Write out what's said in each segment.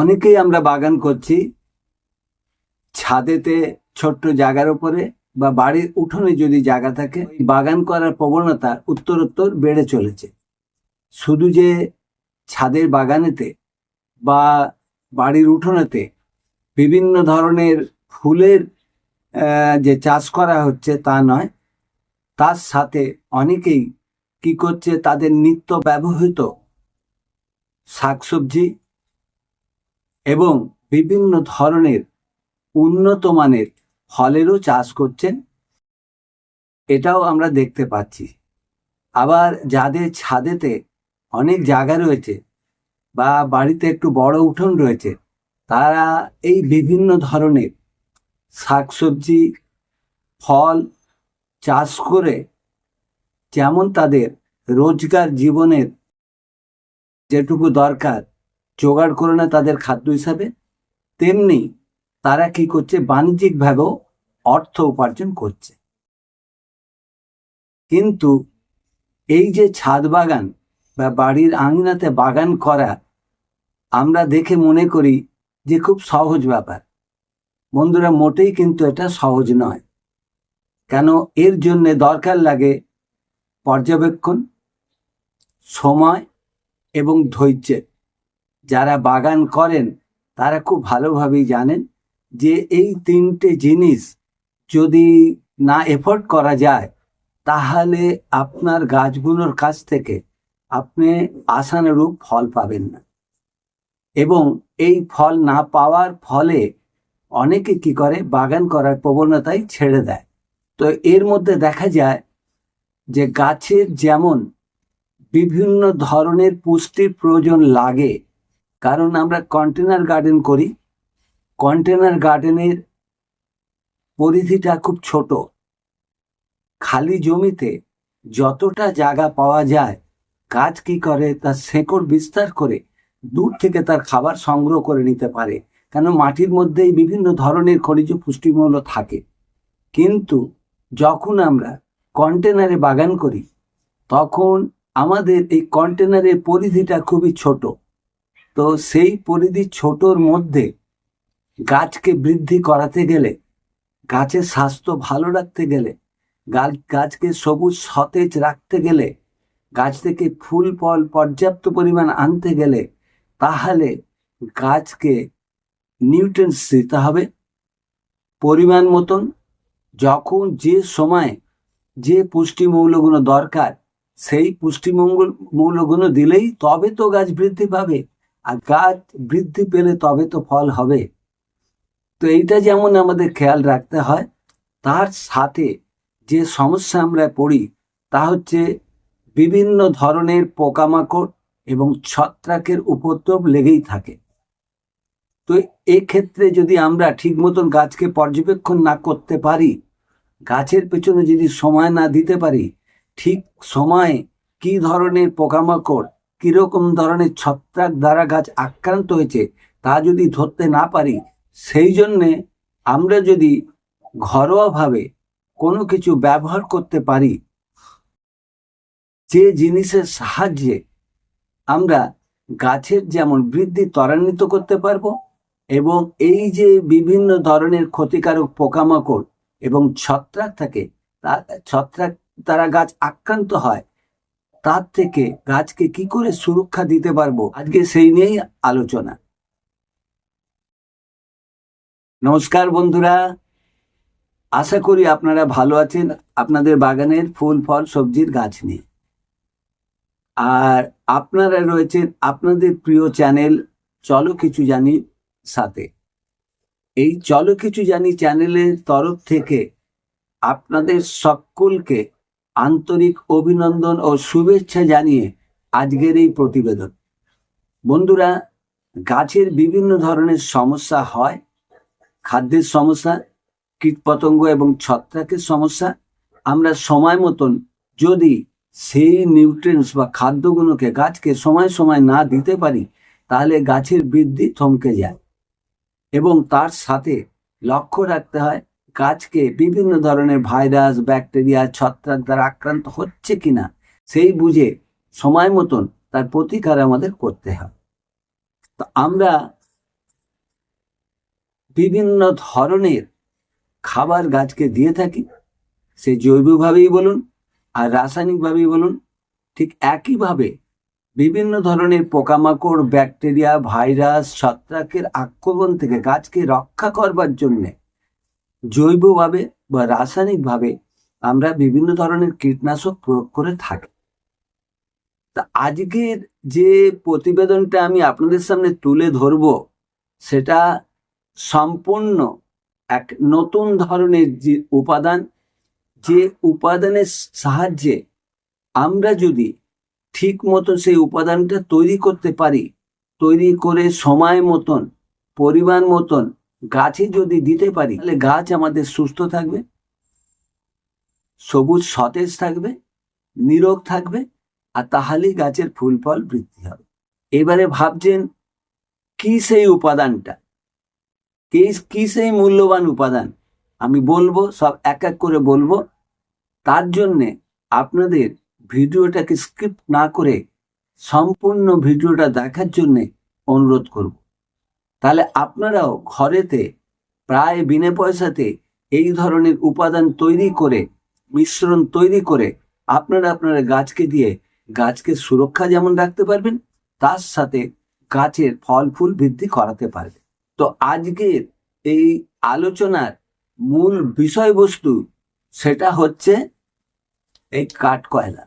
অনেকেই আমরা বাগান করছি ছাদেতে ছোট্ট জায়গার উপরে বা বাড়ির উঠোনে যদি জায়গা থাকে বাগান করার প্রবণতা উত্তরোত্তর বেড়ে চলেছে। শুধু যে ছাদের বাগানেতে বা বাড়ির উঠোনেতে বিভিন্ন ধরনের ফুলের যে চাষ করা হচ্ছে তা নয়, তার সাথে অনেকেই কি করছে, তাদের নিত্য ব্যবহৃত শাকসবজি এবং বিভিন্ন ধরনের উন্নত মানের ফলেরও চাষ করছেন। এটাও আমরা দেখতে পাচ্ছি। আবার যাদের ছাদেতে অনেক জায়গা রয়েছে বা বাড়িতে একটু বড় উঠোন রয়েছে, তারা এই বিভিন্ন ধরনের শাকসবজি, ফল চাষ করে যেমন তাদের রোজগার জীবনের যেটুকু দরকার জোগাড় করে না তাদের খাদ্য হিসাবে, তেমনি তারা কি করছে? বাণিজ্যিকভাবেও অর্থ উপার্জন করছে। কিন্তু এই যে ছাদ বাগান বা বাড়ির আঙিনাতে বাগান করা, আমরা দেখে মনে করি যে খুব সহজ ব্যাপার। বন্ধুরা, মোটেই কিন্তু এটা সহজ নয়। কেন? এর জন্যে দরকার লাগে পর্যবেক্ষণ, সময় এবং ধৈর্যের। যারা বাগান করেন, তারা খুব ভালোভাবেই জানেন যে এই তিনটে জিনিস যদি না এফোর্ট করা যায়, তাহলে আপনার গাছগুলোর কাছ থেকে আপনি আশানুরূপ ফল পাবেন না। এবং এই ফল না পাওয়ার ফলে অনেকে কি করে? বাগান করার প্রবণতাই ছেড়ে দেয়। তো এর মধ্যে দেখা যায় যে গাছের যেমন বিভিন্ন ধরনের পুষ্টির প্রয়োজন লাগে কারণ আমরা কন্টেনার গার্ডেন করি। কন্টেনার গার্ডেনের পরিধিটা খুব ছোট। খালি জমিতে যতটা জায়গা পাওয়া যায় গাছ কি করে? তার শেকড় বিস্তার করে দূর থেকে তার খাবার সংগ্রহ করে নিতে পারে। কেন? মাটির মধ্যেই বিভিন্ন ধরনের খনিজ পুষ্টিমূল্য থাকে। কিন্তু যখন আমরা কন্টেনারে বাগান করি, তখন আমাদের এই কন্টেনারের পরিধিটা খুবই ছোট। তো সেই পরিধি ছোটর মধ্যে গাছকে বৃদ্ধি করাতে গেলে, গাছের স্বাস্থ্য ভালো রাখতে গেলে, গাছ, গাছকে সবুজ, সতেজ রাখতে গেলে, গাছ থেকে ফুল, ফল পর্যাপ্ত পরিমাণ আনতে গেলে, তাহলে গাছকে নিউট্রেন্স দিতে হবে। পরিমাণ মতন যখন যে সময় যে পুষ্টি মৌলগুলো দরকার, সেই পুষ্টি মঙ্গল মৌলগুলো দিলেই তবে তো গাছ বৃদ্ধি পাবে। আর গাছ বৃদ্ধি পেলে তবে তো ফল হবে। তো এইটা যেমন আমাদের খেয়াল রাখতে হয়, তার সাথে যে সমস্যা আমরা পড়ি, তা হচ্ছে বিভিন্ন ধরনের পোকামাকড় এবং ছত্রাকের উপদ্রব লেগেই থাকে। তো এক্ষেত্রে যদি আমরা ঠিক মতন গাছকে পর্যবেক্ষণ না করতে পারি, গাছের পেছনে যদি সময় না দিতে পারি, ঠিক সময়ে কি ধরনের পোকামাকড় কীরকম ধরনের ছত্রাক দ্বারা গাছ আক্রান্ত হয়েছে তা যদি ধরতে না পারি, সেই জন্যে আমরা যদি ঘরোয়াভাবে কোনো কিছু ব্যবহার করতে পারি, যে জিনিসের সাহায্যে আমরা গাছের যেমন বৃদ্ধি ত্বরান্বিত করতে পারব এবং এই যে বিভিন্ন ধরনের ক্ষতিকারক পোকামাকড় এবং ছত্রাক থাকে, তা ছত্রাক তারা গাছ আক্রান্ত হয় তার থেকে গাছকে কি করে সুরক্ষা দিতে পারব? আজকে সেই নিয়েই আলোচনা। নমস্কার বন্ধুরা। আশা করি আপনারা ভালো আছেন। আপনাদের বাগানের ফুল, ফল, সবজির গাছ নিয়ে। আর আপনারা রয়েছেন আপনাদের প্রিয় চ্যানেল চলো কিছু জানি সাথে। এই চলো কিছু জানি চ্যানেলের তরফ থেকে আপনাদের সকলকে আন্তরিক অভিনন্দন ও শুভেচ্ছা জানিয়ে আজকের এই প্রতিবেদন। বন্ধুরা, গাছের বিভিন্ন ধরনের সমস্যা হয়, খাদ্যের সমস্যা, কীটপতঙ্গ এবং ছত্রাকের সমস্যা। আমরা সময় মতন যদি সেই নিউট্রিয়েন্টস বা খাদ্যগুলোকে গাছকে সময় সময় না দিতে পারি, তাহলে গাছের বৃদ্ধি থমকে যায় এবং তার সাথে লক্ষ্য রাখতে হয় গাছকে বিভিন্ন ধরনের ভাইরাস, ব্যাকটেরিয়া, ছত্রাক দ্বারা আক্রান্ত হচ্ছে কিনা, সেই বুঝে সময় মতন তার প্রতিকার আমাদের করতে হয়। তো আমরা বিভিন্ন ধরনের খাবার গাছকে দিয়ে থাকি, সে জৈবভাবেই বলুন আর রাসায়নিকভাবেই বলুন, ঠিক একইভাবে বিভিন্ন ধরনের পোকামাকড়, ব্যাকটেরিয়া, ভাইরাস, ছত্রাকের আক্রমণ থেকে গাছকে রক্ষা করবার জন্যে জৈবভাবে বা রাসায়নিকভাবে আমরা বিভিন্ন ধরনের কীটনাশক প্রয়োগ করে থাকি। তা আজকের যে প্রতিবেদনটা আমি আপনাদের সামনে তুলে ধরব, সেটা সম্পূর্ণ এক নতুন ধরনের যে উপাদান, যে উপাদানের সাহায্যে আমরা যদি ঠিক মতো সেই উপাদানটা তৈরি করতে পারি, তৈরি করে সময় মতন, পরিমাণ মতন গাছে যদি দিতে পারি, তাহলে গাছ আমাদের সুস্থ থাকবে, সবুজ সতেজ থাকবে, নিরোগ থাকবে, আর তাহলেই গাছের ফুল ফল বৃদ্ধি হবে। এবারে ভাবছেন, কি সেই উপাদানটা? কি কি সেই মূল্যবান উপাদান? আমি বলব, সব এক এক করে বলব। তার জন্যে আপনাদের ভিডিওটাকে স্কিপ না করে সম্পূর্ণ ভিডিওটা দেখার জন্যে অনুরোধ করব। তাহলে আপনারাও ঘরেতে প্রায় বিনা পয়সাতে এই ধরনের উপাদান তৈরি করে, মিশ্রণ তৈরি করে আপনারা আপনারা গাছকে দিয়ে গাছকে সুরক্ষা যেমন রাখতে পারবেন, তার সাথে গাছের ফল ফুল বৃদ্ধি করাতে পারবে তো আজকের এই আলোচনার মূল বিষয়বস্তু সেটা হচ্ছে এই কাঠ কয়লা।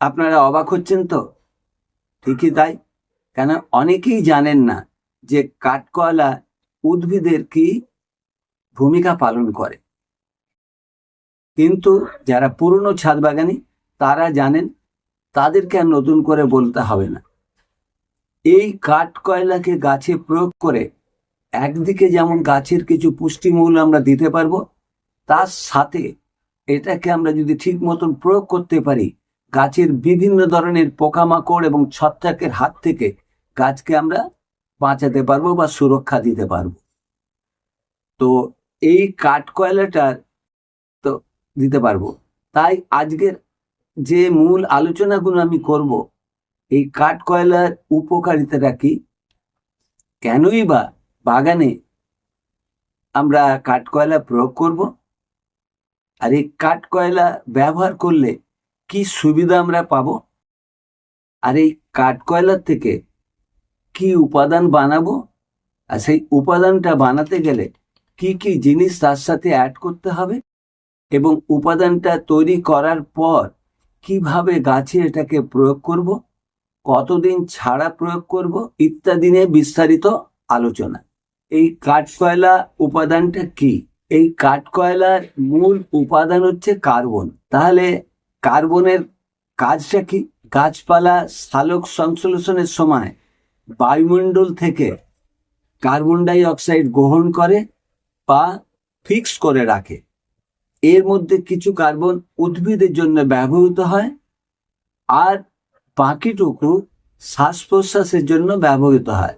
আপনারা অবাক হচ্ছেন তো? ঠিকই তাই? কেন অনেকেই জানেন না যে কাঠকয়লা উদ্ভিদের কি ভূমিকা পালন করে। কিন্তু যারা পুরনো ছাদ বাগানি, তারা জানেন তাদেরকে আর নতুন করে বলতে হবে না। এই কাঠ কয়লাকে গাছে প্রয়োগ করে একদিকে যেমন গাছের কিছু পুষ্টিমূল আমরা দিতে পারব, তার সাথে এটাকে আমরা যদি ঠিক মতন প্রয়োগ করতে পারি, গাছের বিভিন্ন ধরনের পোকামাকড় এবং ছত্রাকের হাত থেকে গাছকে আমরা বাঁচাতে পারব বা সুরক্ষা দিতে পারব। তো এই কাঠ কয়লাটার তো দিতে পারব। তাই আজকের যে মূল আলোচনাগুলো আমি করব, এই কাঠ কয়লার উপকারিতাটা কি? কেনই বা বাগানে আমরা কাঠ কয়লা প্রয়োগ করব? আর এই কাঠ কয়লা ব্যবহার করলে কি সুবিধা আমরা পাব? আর এই কাঠ কয়লার থেকে কি উপাদান বানাবো? আর সেই উপাদানটা বানাতে গেলে কি কি জিনিস তার সাথে অ্যাড করতে হবে? এবং উপাদানটা তৈরি করার পর কীভাবে গাছে এটাকে প্রয়োগ করব? কতদিন ছাড়া প্রয়োগ করব? ইত্যাদি নিয়ে বিস্তারিত আলোচনা। এই কাঠকয়লা উপাদানটা কি? এই কাঠকয়লার মূল উপাদান হচ্ছে কার্বন। তাহলে কার্বনের কাজটা কি? গাছপালা সালোক সংশ্লেষণের সময় বায়ুমণ্ডল থেকে কার্বন ডাই অক্সাইড গ্রহণ করে বা ফিক্স করে রাখে। এর মধ্যে কিছু কার্বন উদ্ভিদের জন্য ব্যবহৃত হয় আর বাকিটুকু শ্বাস প্রশ্বাসের জন্য ব্যবহৃত হয়,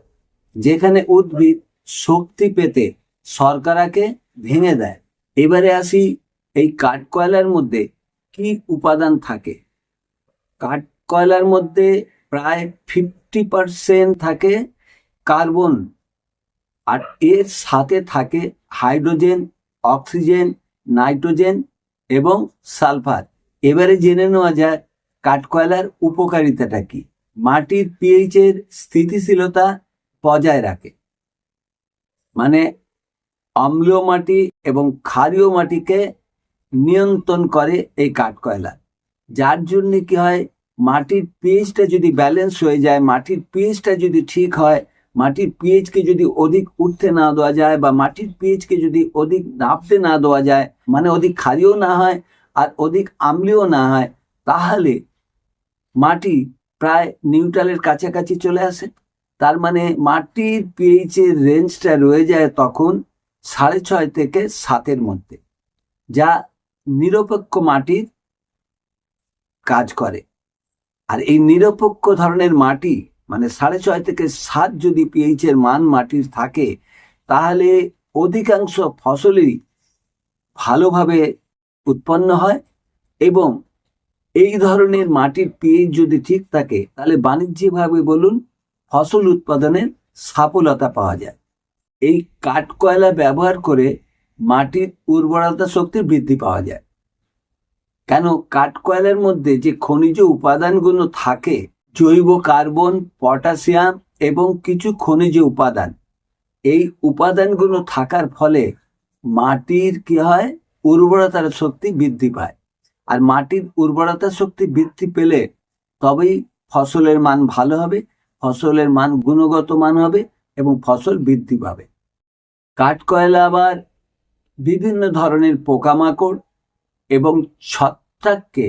যেখানে উদ্ভিদ শক্তি পেতে শর্করাকে ভেঙে দেয়। এবারে আসি এই কাঠকয়লার মধ্যে কি উপাদান থাকে? কাঠকয়লার মধ্যে প্রায় ফিফটি পারসেন্ট থাকে কার্বন আর এর সাথে থাকে হাইড্রোজেন, অক্সিজেন, নাইট্রোজেন এবং সালফার। এবারে জেনে নেওয়া যায় কাঠকয়লার উপকারিতাটা কি। মাটির পিএইচের স্থিতিশীলতা বজায় রাখে। মানে অম্লীয় মাটি এবং ক্ষারীয় মাটিকে নিয়ন্ত্রণ করে এই কাঠকয়লা। যার জন্য কি হয় মাটির পিএইচটা যদি ব্যালেন্স হয়ে যায়, মাটির পিএইচটা যদি ঠিক হয়, মাটির পিএইচকে যদি অধিক উঠতে না দেওয়া যায় বা মাটির পিএইচকে যদি অধিক নাপতে না দেওয়া যায় মানে অধিক ক্ষারীয় না হয় আর অধিক আম্লীয় না হয়, তাহলে মাটি প্রায় নিউট্রালের কাছাকাছি চলে আসে। তার মানে মাটির পিএইচের রেঞ্জটা রয়ে যায় তখন সাড়ে ছয় থেকে সাতের মধ্যে, যা নিরপেক্ষ মাটির কাজ করে। আর এই নিরপেক্ষ ধরনের মাটি মানে সাড়ে ছয় থেকে সাত যদি পিএইচ এর মান মাটির থাকে, তাহলে অধিকাংশ ফসলই ভালোভাবে উৎপন্ন হয় এবং এই ধরনের মাটির পিএইচ যদি ঠিক থাকে, তাহলে বাণিজ্যিকভাবে বলুন ফসল উৎপাদনের সাফলতা পাওয়া যায়। এই কাঠ কয়লা ব্যবহার করে মাটির উর্বরতা শক্তি বৃদ্ধি পাওয়া যায়। কেন কাঠ কয়লার মধ্যে যে খনিজ উপাদানগুলো থাকে, জৈব কার্বন, পটাশিয়াম এবং কিছু খনিজ উপাদান, এই উপাদানগুলো থাকার ফলে মাটির কি হয়? উর্বরতার শক্তি বৃদ্ধি পায়। আর মাটির উর্বরতা শক্তি বৃদ্ধি পেলে তবেই ফসলের মান ভালো হবে, ফসলের মান গুণগত মান হবে এবং ফসল বৃদ্ধি পাবে। কাঠকয়লা আবার বিভিন্ন ধরনের পোকামাকড় এবং ছত্রাককে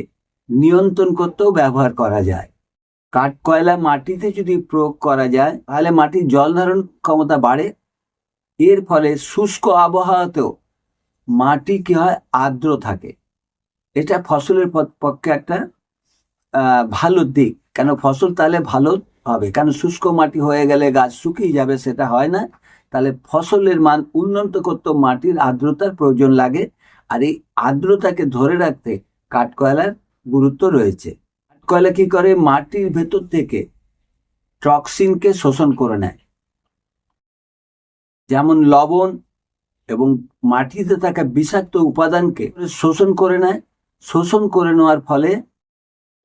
নিয়ন্ত্রণ করতেও ব্যবহার করা যায়। কাঠকয়লা মাটিতে যদি প্রয়োগ করা যায়, তাহলে মাটির জল ধারণ ক্ষমতা বাড়ে। এর ফলে শুষ্ক আবহাওয়াতেও মাটি কি হয়? আর্দ্র থাকে। এটা ফসলের পক্ষে একটা ভালো দিক। কেন ফসল তাহলে ভালো হবে? কারণ শুষ্ক মাটি হয়ে গেলে গাছ শুকিয়ে যাবে সেটা হয় না। তাহলে ফসলের মান উন্নত করতে মাটির আর্দ্রতার প্রয়োজন লাগে। আর এই আর্দ্রতাকে ধরে রাখতে কাঠকয়লার গুরুত্ব রয়েছে। কাঠকয়লা কি করে? মাটির ভেতর থেকে টক্সিনকে শোষণ করে নেয়। যেমন লবণ এবং মাটিতে থাকা বিষাক্ত উপাদানকে শোষণ করে নেয়। শোষণ করে নেওয়ার ফলে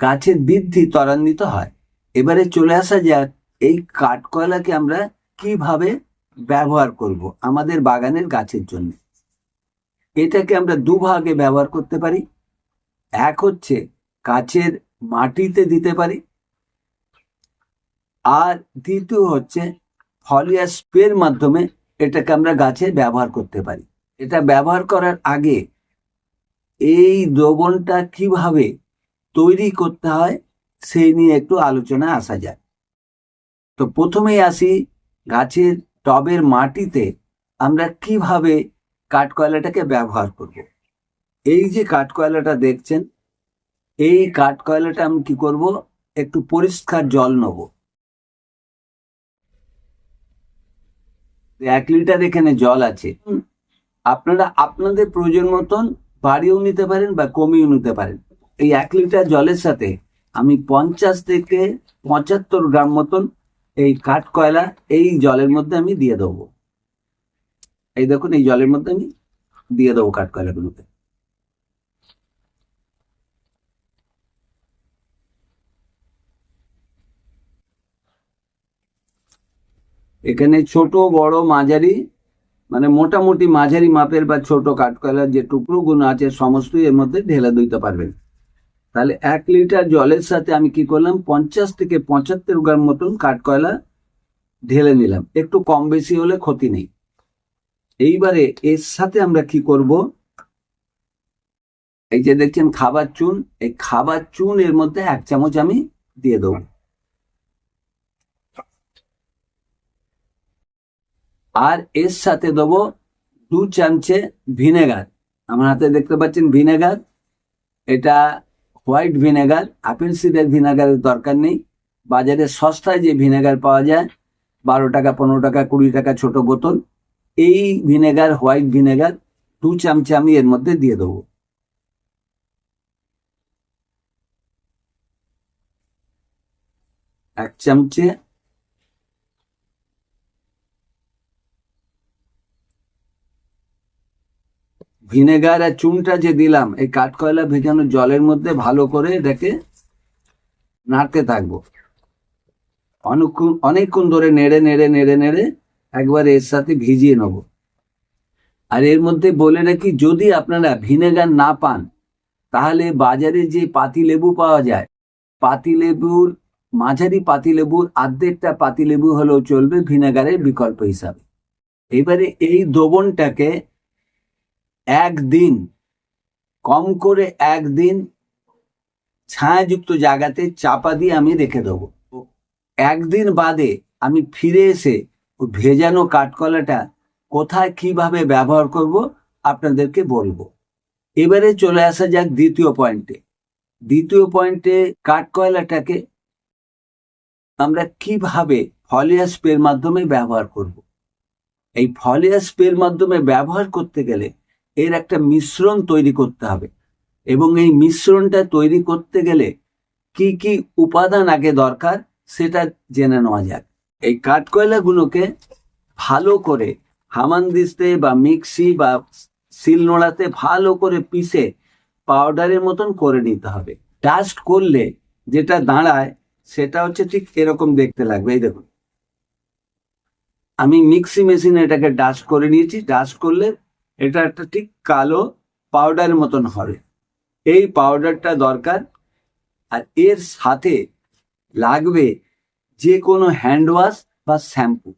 গাছের বৃদ্ধি ত্বরান্বিত হয়। এবারে চলে আসা যাক এই কাঠকয়লাকে আমরা কীভাবে ব্যবহার করব আমাদের বাগানের গাছের জন্য। এটাকে আমরা দুভাগে ব্যবহার করতে পারি। এক হচ্ছে গাছের মাটিতে দিতে পারি আর দ্বিতীয় হচ্ছে ফলিয়া স্প্রের মাধ্যমে এটাকে আমরা গাছে ব্যবহার করতে পারি। এটা ব্যবহার করার আগে এই দ্রবণটা কীভাবে তৈরি করতে হয় সেই নিয়ে একটু আলোচনায় আসা যায় তো প্রথমেই আসি গাছের টবের মাটিতে আমরা কীভাবে কাঠকয়লাটাকে ব্যবহার করব। এই যে কাঠকয়লাটা দেখছেন, এই কাঠকয়লাটা আমি কি করব? একটু পরিষ্কার জল নেব। এক লিটার এখানে জল আছে। আপনারা আপনাদের প্রয়োজন মতন বাড়িয়েও নিতে পারেন বা কমিয়েও নিতে পারেন। এই এক লিটার জলের সাথে আমি পঞ্চাশ থেকে পঁচাত্তর গ্রাম মতন এই কাঠ কয়লা এই জলের মধ্যে আমি দিয়ে দেবো। এই দেখুন, এই জলের মধ্যে আমি দিয়ে দেবো কাঠ কয়লাগুলোকে। এখানে ছোট, বড়, মাঝারি মানে মোটামুটি মাঝারি মাপের বা ছোট কাঠকয়লার যে টুকরো টুকরোগুলো আছে, সমস্তই এর মধ্যে ঢেলে দিতে পারবেন। তাহলে এক লিটার জলের সাথে আমি কি করলাম, পঞ্চাশ থেকে পঁচাত্তর গ্রাম মতন কাঠকয়লা ঢেলে নিলাম। একটু কম বেশি হলে ক্ষতি নেই। এইবারে এর সাথে আমরা কি করব? এই যে দেখছেন খাবার চুন, এই খাবার চুন এর মধ্যে এক চামচ আমি দিয়ে দেবো। আর এর সাথে দেবো দু চামচে ভিনেগার। আমার হাতে দেখতে পাচ্ছেন ভিনেগার। এটা হোয়াইট ভিনেগার, আপেল সিডের ভিনেগারের দরকার নেই। বাজারে সস্তায় যে ভিনেগার পাওয়া যায়, বারো টাকা, পনেরো টাকা, কুড়ি টাকা ছোট বোতল। এই ভিনেগার, হোয়াইট ভিনেগার দু চামচে আমি এর মধ্যে দিয়ে দেবো। এক চামচে ভিনেগার আর চুনটা যে দিলাম, এই কাঠকয়লা ভেজানো জলের মধ্যে ভালো করে এটাকে নাড়তে থাকব। অনেকক্ষণ অনেকক্ষণ ধরে নেড়ে নেড়ে নেড়ে নেড়ে একবার এর সাথে ভিজিয়ে নেব। আর এর মধ্যে বলে রাখি, যদি আপনারা ভিনেগার না পান, তাহলে বাজারে যে পাতি লেবু পাওয়া যায়, পাতি লেবুর, মাঝারি পাতি লেবুর, আর্ধেকটা পাতি লেবু হলেও চলবে ভিনেগারের বিকল্প হিসাবে। এবারে এই দ্রবণটাকে একদিন, কম করে একদিন ছায়াযুক্ত জায়গাতে চাপা দিয়ে আমি রেখে দেবো। একদিন বাদে আমি ফিরে এসে ভেজানো কাঠকলাটা কোথায় কীভাবে ব্যবহার করব আপনাদেরকে বলব। এবারে চলে আসা যাক দ্বিতীয় পয়েন্টে। দ্বিতীয় পয়েন্টে কাঠকয়লাটাকে আমরা কীভাবে ফলিয়া স্প্রের মাধ্যমে ব্যবহার করব। এই ফলিয়া স্প্রের মাধ্যমে ব্যবহার করতে গেলে এর একটা মিশ্রণ তৈরি করতে হবে এবং এই মিশ্রণটা তৈরি করতে গেলে কি কি উপাদান আগে দরকার সেটা জেনে নেওয়া যাক। এই কাঠকয়লাগুলোকে ভালো করে হামান হামানদিস্তে বা মিক্সি বা শিলনোড়াতে ভালো করে পিষে পাউডারের মতন করে নিতে হবে। ডাস্ট করলে যেটা দাঁড়ায়, সেটা হচ্ছে ঠিক এরকম দেখতে লাগবে। এই দেখুন। আমি মিক্সি মেশিনে এটাকে ডাস্ট করে নিয়েছি। ডাস্ট করলে এটা একটা ঠিক কালো পাউডারের মতন হবে। এই পাউডারটা দরকার। আর এর সাথে লাগবে যে কোনো হ্যান্ড ওয়াশ বা শ্যাম্পু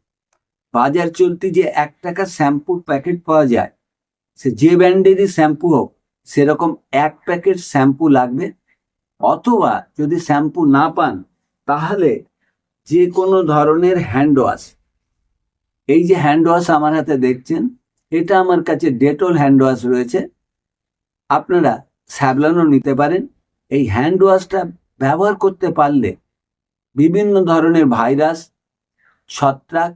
বাজার চলতি যে এক টাকা শ্যাম্পুর প্যাকেট পাওয়া যায়, সে যে ব্র্যান্ডেরই শ্যাম্পু হোক, সেরকম এক প্যাকেট শ্যাম্পু লাগবে। অথবা যদি শ্যাম্পু না পান, তাহলে যে কোনো ধরনের হ্যান্ড ওয়াশ এই যে হ্যান্ড ওয়াশ আমার হাতে দেখছেন, এটা আমার কাছে ডেটল হ্যান্ড ওয়াশ রয়েছে। আপনারা স্যাবলানও নিতে পারেন। এই হ্যান্ড ওয়াশটা ব্যবহার করতে পারলে বিভিন্ন ধরনের ভাইরাস, ছত্রাক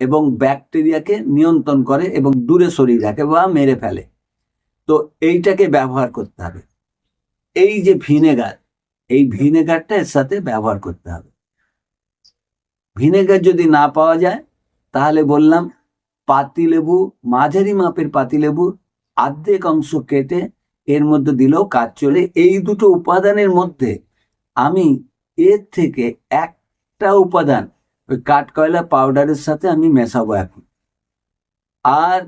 এবং ব্যাকটেরিয়াকে নিয়ন্ত্রণ করে এবং দূরে সরিয়ে রাখে বা মেরে ফেলে। তো এইটাকে ব্যবহার করতে হবে। এই যে ভিনেগার, এই ভিনেগারটা এর সাথে ব্যবহার করতে হবে। ভিনেগার যদি না পাওয়া যায়, তাহলে বললাম পাতিলেবু, মাঝারি মাপের পাতিলেবু আর্ধেক অংশ কেটে এর মধ্যে দিলেও কাজ চলে। এই দুটো উপাদানের মধ্যে আমি এর থেকে একটা উপাদান, ওই কাঠকয়লা পাউডারের সাথে আমি মেশাবো এখন। আর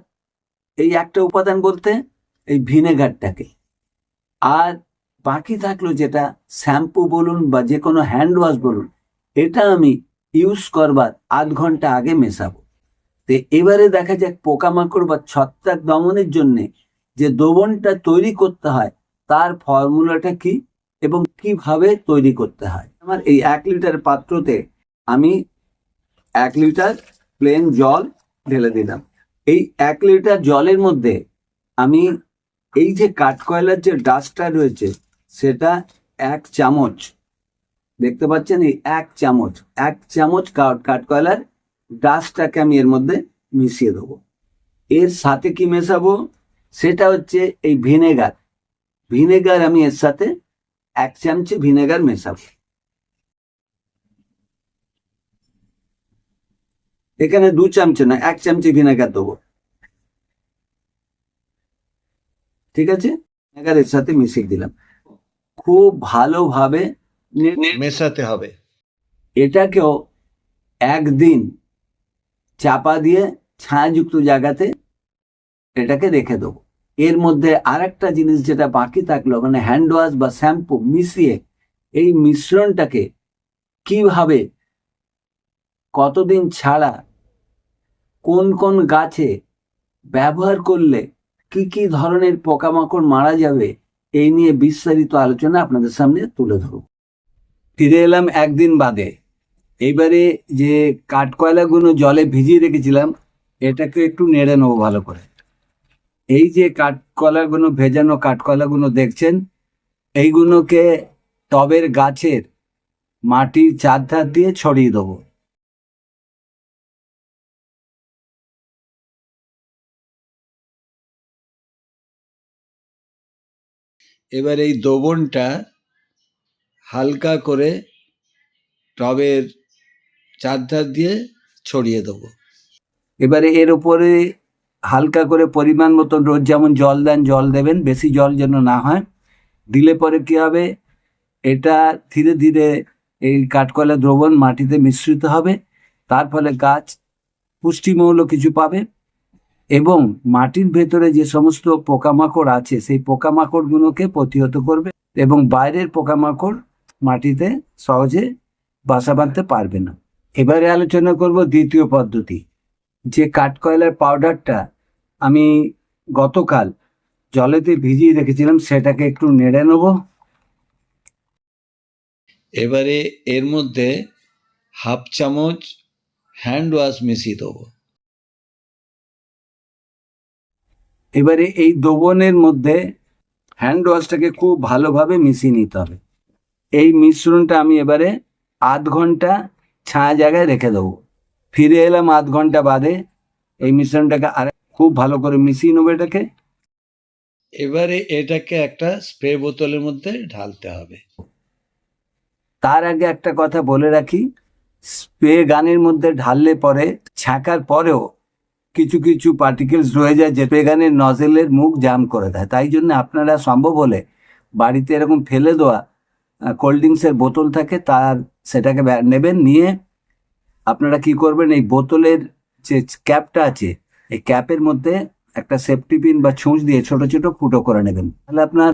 এই একটা উপাদান বলতে এই ভিনেগারটাকে। আর বাকি থাকল যেটা শ্যাম্পু বলুন বা যে কোনো হ্যান্ড ওয়াশ বলুন, এটা আমি ইউজ করবার আধ ঘণ্টা আগে মেশাবো। তো এবারে দেখা যাক পোকামাকড় বা ছত্রাক দমনের জন্যে যে দ্রবণটা তৈরি করতে হয়, তার ফর্মুলাটা কি? এবং কীভাবে তৈরি করতে হয়। আমার এই এক লিটার পাত্রতে আমি এক লিটার প্লেন জল ঢেলে দিলাম। এই এক লিটার জলের মধ্যে আমি এই যে কাঠকয়লার যে ডাস্টটা রয়েছে, সেটা এক চামচ, দেখতে পাচ্ছেন এই এক চামচ এক চামচ কাঠ- কাঠকয়লার ডাস্টটাকে আমি এর মধ্যে মিশিয়ে দেবো। এর সাথে কি মেশাবো? সেটা হচ্ছে এই ভিনেগার। ভিনেগার আমি এর সাথে এক চামচে ভিনেগার মেশাবো এখানে দু চামচে না এক চামচে ভিনেগার দেবো। ঠিক আছে? ভিনেগারের সাথে মিশিয়ে দিলাম। খুব ভালোভাবে মেশাতে হবে। এটাকেও একদিন চাপা দিয়ে ছায়াযুক্ত জায়গাতে এটাকে রেখে দেবো। এর মধ্যে আরেকটা জিনিস যেটা বাকি থাকল মানে হ্যান্ড ওয়াশ বা শ্যাম্পু মিশিয়ে এই মিশ্রণটাকে কীভাবে, কতদিন ছাড়া, কোন কোন গাছে ব্যবহার করলে কি কি ধরনের পোকামাকড় মারা যাবে, এই নিয়ে বিস্তারিত আলোচনা আপনাদের সামনে তুলে ধরব। ফিরে এলাম একদিন বাদে। এইবারে যে কাঠকয়লাগুলো জলে ভিজিয়ে রেখেছিলাম, এটাকে একটু নেড়ে নেব ভালো করে। এই যে কাঠকয়লাগুলো ভেজানো কাঠকয়লাগুলো দেখছেন, এইগুলোকে টবের গাছের মাটির চারধার দিয়ে ছড়িয়ে দেবো। এবার এই দ্রবণটা হালকা করে টবের চারধার দিয়ে ছড়িয়ে দেবো। এবারে এর উপরে হালকা করে পরিমাণ মতো রোজ যেমন জল দেন, জল দেবেন, বেশি জল যেন না হয়। দিলে পরে কি হবে? এটা ধীরে ধীরে এই কাঠকয়লা দ্রবণ মাটিতে মিশ্রিত হবে। তার ফলে গাছ পুষ্টিমৌল কিছু পাবে এবং মাটির ভেতরে যে সমস্ত পোকামাকড় আছে, সেই পোকামাকড়গুলোকে প্রতিহত করবে এবং বাইরের পোকামাকড় মাটিতে সহজে বাসা বাঁধতে পারবে না। এবারে আলোচনা করব দ্বিতীয় পদ্ধতি। যে কাঠকয়লার পাউডারটা আমি গতকাল জলেতে ভিজিয়ে রেখেছিলাম সেটাকে একটু নেড়ে নেব। এবারে এর মধ্যে হাফ চামচ হ্যান্ড ওয়াশ মিশিয়ে দেবো। এবারে এই দ্রবণের মধ্যে হ্যান্ড ওয়াশটাকে খুব ভালোভাবে মিশিয়ে নিতে হবে। এই মিশ্রণটা আমি এবারে আধ ঘণ্টা ছায়া জায়গায় রেখে দেবো। ফিরে এলাম আধ ঘণ্টা বাদে। এই মিশ্রণটাকে আর খুব ভালো করে মিশিয়ে নেব এটাকে। এবারে এটাকে একটা স্প্রে বোতলের মধ্যে ঢালতে হবে। তার আগে একটা কথা বলে রাখি স্প্রে গানের মধ্যে ঢাললে পরে ছাঁকার পরেও কিছু কিছু পার্টিকেলস রয়ে যায় যে বেগানের নজেলের মুখ জাম করে দেয়। তাই জন্য আপনারা সম্ভব হলে বাড়িতে এরকম ফেলে দেওয়া কোল্ড ড্রিঙ্কসের বোতল থাকে তার সেটাকে নেবেন নিয়ে আপনারা কি করবেন? এই বোতলের যে ক্যাপটা আছে, এই ক্যাপের মধ্যে একটা সেফটি পিন বা ছুঁচ দিয়ে ছোট ছোট ফুটো করে নেবেন। তাহলে আপনার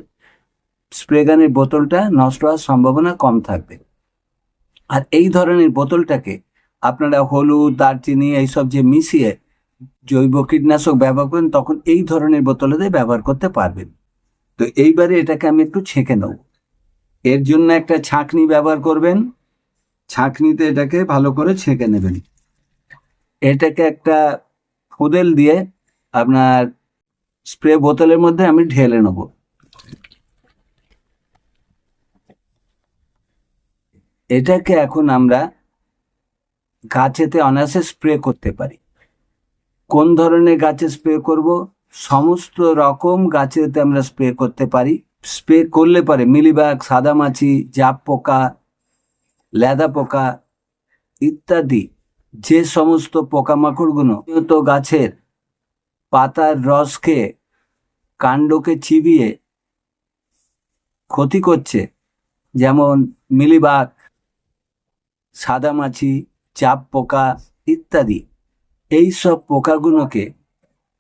স্প্রে গানের বোতলটা নষ্ট হওয়ার সম্ভাবনা কম থাকবে। আর এই ধরনের বোতলটাকে আপনারা হলুদ, দারচিনি এইসব যে মিশিয়ে জৈব কীটনাশক ব্যবহার করেন, তখন এই ধরনের বোতলেতে ব্যবহার করতে পারবেন। তো এইবারে এটাকে আমি একটু ছেঁকে নেব। এর জন্য একটা ছাঁকনি ব্যবহার করবেন। ছাঁকনিতে এটাকে ভালো করে ছেঁকে নেবেন। এটাকে একটা ফুদেল দিয়ে আপনার স্প্রে বোতলের মধ্যে আমি ঢেলে নেব। এটাকে এখন আমরা গাছেতে অনায়াসে স্প্রে করতে পারি। কোন ধরনের গাছে স্প্রে করব? সমস্ত রকম গাছেতে আমরা স্প্রে করতে পারি। স্প্রে করলে পারে মিলিবাগ সাদামাছি জাপ পোকা লেদা পোকা ইত্যাদি যে সমস্ত পোকামাকড়গুলো নিয়ত গাছের পাতার রস খেয়ে কাণ্ডকে চিবিয়ে ক্ষতি করছে, যেমন মিলিবাগ, সাদামাছি, চাপ পোকা ইত্যাদি, এই সব পোকাগুলোকে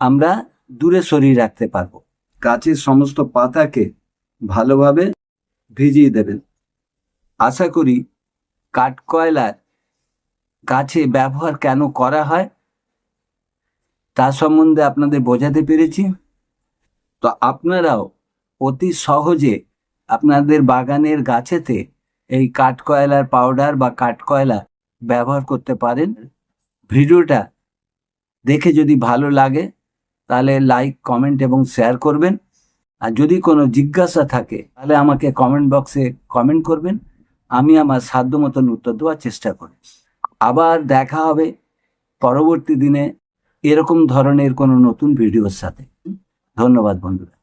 আমরা দূরে সরিয়ে রাখতে পারব। গাছের সমস্ত পাতাকে ভালোভাবে ভিজিয়ে দেবেন। আশা করি কাঠকয়লার গাছে ব্যবহার কেন করা হয়? তা সম্বন্ধে আপনাদের বোঝাতে পেরেছি। তো আপনারাও অতি সহজে আপনাদের বাগানের গাছেতে এই কাঠকয়লার পাউডার বা কাঠকয়লা ব্যবহার করতে পারেন। ভিডিওটা দেখে যদি ভালো লাগে, তাহলে লাইক, কমেন্ট এবং শেয়ার করবেন। আর যদি কোনো জিজ্ঞাসা থাকে, তাহলে আমাকে কমেন্ট বক্সে কমেন্ট করবেন। আমি আমার সাধ্য মতন উত্তর দেওয়ার চেষ্টা করি। আবার দেখা হবে পরবর্তী দিনে এরকম ধরনের কোনো নতুন ভিডিওর সাথে। ধন্যবাদ বন্ধুরা।